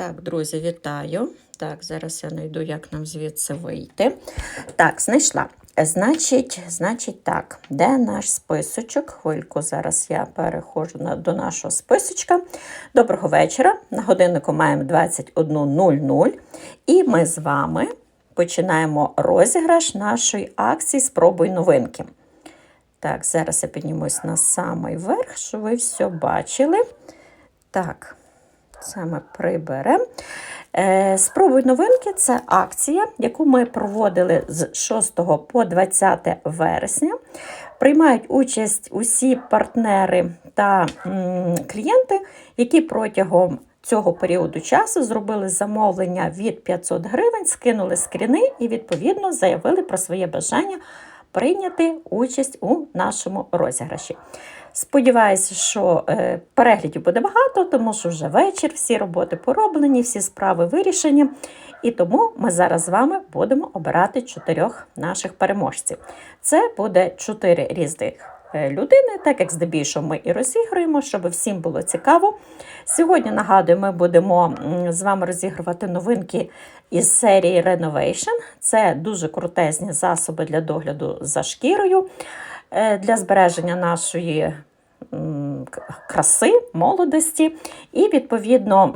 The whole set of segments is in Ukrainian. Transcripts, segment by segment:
Так, друзі, вітаю. Так, зараз я знайду, як нам звідси вийти. Так, знайшла. Значить, значить так, де наш списочок? Хвильку, зараз я переходжу на, до нашого списочка. Доброго вечора. На годиннику маємо 21.00. І ми з вами починаємо розіграш нашої акції Спробуй новинки. Так, зараз я піднімусь на самий верх, щоб ви все бачили. Так, це ми приберемо. Е, Спробуй новинки це акція, яку ми проводили з 6 по 20 вересня. Приймають участь усі партнери та клієнти, які протягом цього періоду часу зробили замовлення від 500 гривень, скинули скріни і відповідно заявили про своє бажання прийняти участь у нашому розіграші. Сподіваюся, що е, переглядів буде багато, тому що вже вечір, всі роботи пороблені, всі справи вирішені. І тому ми зараз з вами будемо обирати чотирьох наших переможців. Це буде чотири різних е, людини, так як здебільшого ми і розігруємо, щоб всім було цікаво. Сьогодні нагадую, ми будемо з вами розігрувати новинки із серії Renovation. Це дуже крутезні засоби для догляду за шкірою, для збереження нашої краси, молодості. І, відповідно,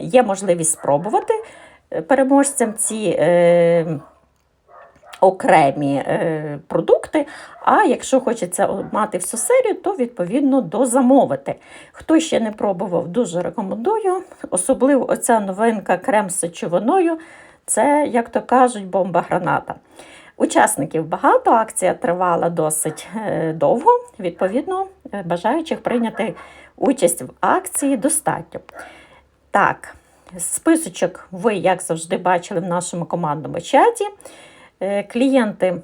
є можливість спробувати е, переможцям ці. е, Окремі е, продукти, а якщо хочеться мати всю серію, то відповідно дозамовити. Хто ще не пробував, дуже рекомендую. Особливо оця новинка крем з сечовиною це, як то кажуть, бомба-граната. Учасників багато, акція тривала досить е, довго. Відповідно, е, бажаючих прийняти участь в акції достатньо. Так, списочок ви, як завжди, бачили в нашому командному чаті. Е, Клієнти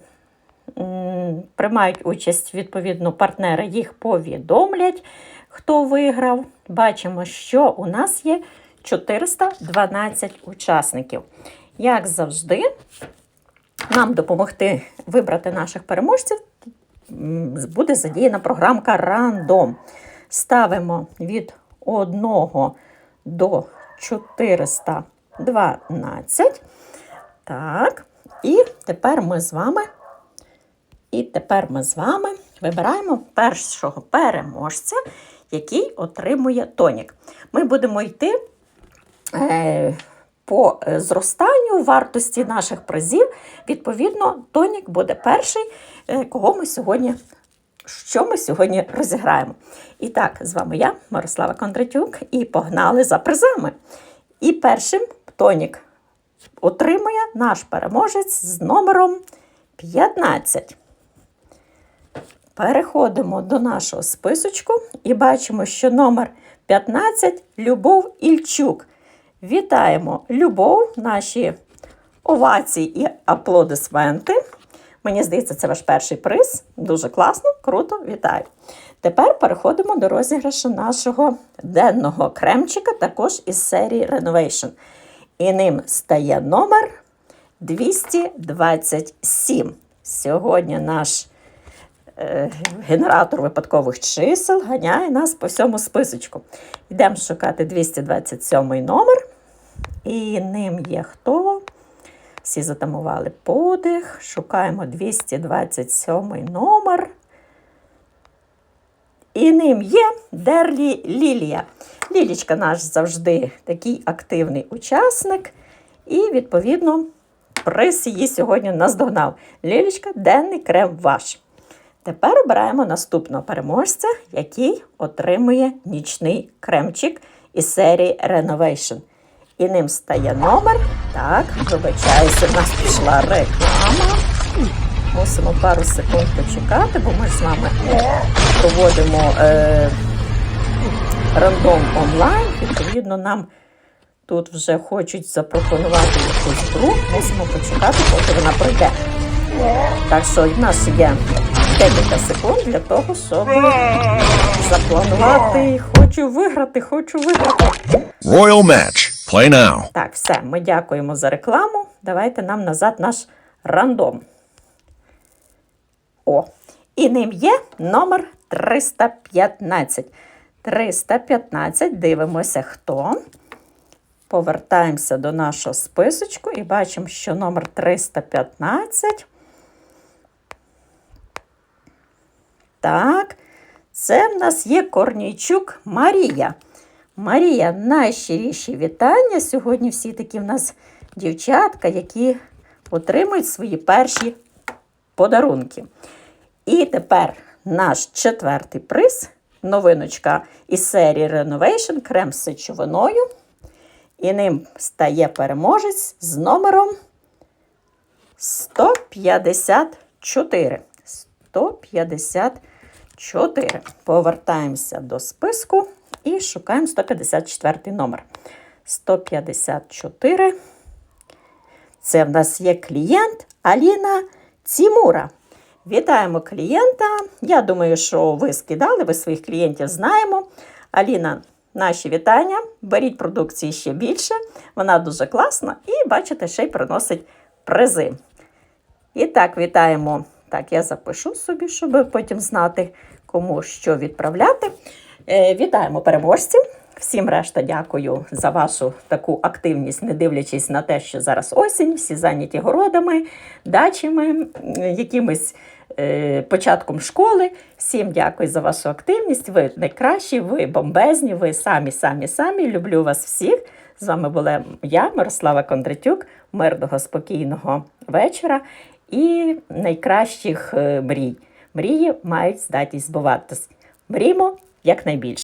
приймають участь, відповідно, партнери їх повідомлять, хто виграв. Бачимо, що у нас є 412 учасників. Як завжди, нам допомогти вибрати наших переможців буде задіяна програмка Random. Ставимо від 1 до 412. Так. І тепер ми з вами. І тепер ми з вами вибираємо першого переможця, який отримує тонік. Ми будемо йти е, по е, зростанню вартості наших призів. Відповідно, тонік буде перший, е, кого ми сьогодні. Що ми сьогодні розіграємо? І так, з вами я, Мирослава Кондратюк, і погнали за призами. І першим тонік отримує наш переможець з номером 15. Переходимо до нашого списочку і бачимо, що номер 15 Любов Ільчук. Вітаємо Любов, наші овації і аплодисменти. Мені здається, це ваш перший приз. Дуже класно, круто, вітаю. Тепер переходимо до розіграшу нашого денного кремчика, також із серії Renovation. І ним стає номер 227. Сьогодні наш е, генератор випадкових чисел ганяє нас по всьому списочку. Йдемо шукати 227 номер. І ним є хто? Всі затамували подих. Шукаємо 227 номер. І ним є Дерлі Лілія. Лілічка наш завжди такий активний учасник. І, відповідно, приз її сьогодні наздогнав. Лілічка, денний крем ваш. Тепер обираємо наступного переможця, який отримує нічний кремчик із серії Renovation. І ним стає номер. Так, вибачаюся, в нас пішла реклама. Мусимо пару секунд почекати, бо ми з вами проводимо е, рандом онлайн. Відповідно, нам тут вже хочуть запропонувати якусь гру. Мусимо почекати, поки вона пройде. Так що в нас є декілька секунд для того, щоб запланувати. Хочу виграти, хочу виграти. Royal Match. Play now. Так, все, ми дякуємо за рекламу. Давайте нам назад наш рандом. О, і ним є номер 315. 315. Дивимося, хто. Повертаємося до нашого списочку і бачимо, що номер 315. Так, це в нас є Корнійчук Марія. Марія, найщиріші вітання. Сьогодні всі такі в нас дівчатка, які отримують свої перші подарунки. І тепер наш четвертий приз новиночка із серії Renovation крем з сечовиною. І ним стає переможець з номером 154. 154. Повертаємося до списку і шукаємо 154 номер. 154. Це в нас є клієнт Аліна Цімура. Вітаємо клієнта. Я думаю, що ви скидали, ви своїх клієнтів знаємо. Аліна, наші вітання. Беріть продукції ще більше. Вона дуже класна і, бачите, ще й приносить призи. І так, вітаємо. Так, я запишу собі, щоб потім знати, кому що відправляти. Е, вітаємо переможців. Всім решта дякую за вашу таку активність, не дивлячись на те, що зараз осінь, всі зайняті городами, дачами, якимось е, початком школи. Всім дякую за вашу активність. Ви найкращі, ви бомбезні, ви самі, самі, самі. Люблю вас всіх. З вами була я, Мирослава Кондратюк. Мирного, спокійного вечора і найкращих е, мрій. Мрії мають здатність збуватись. Мріємо якнайбільше.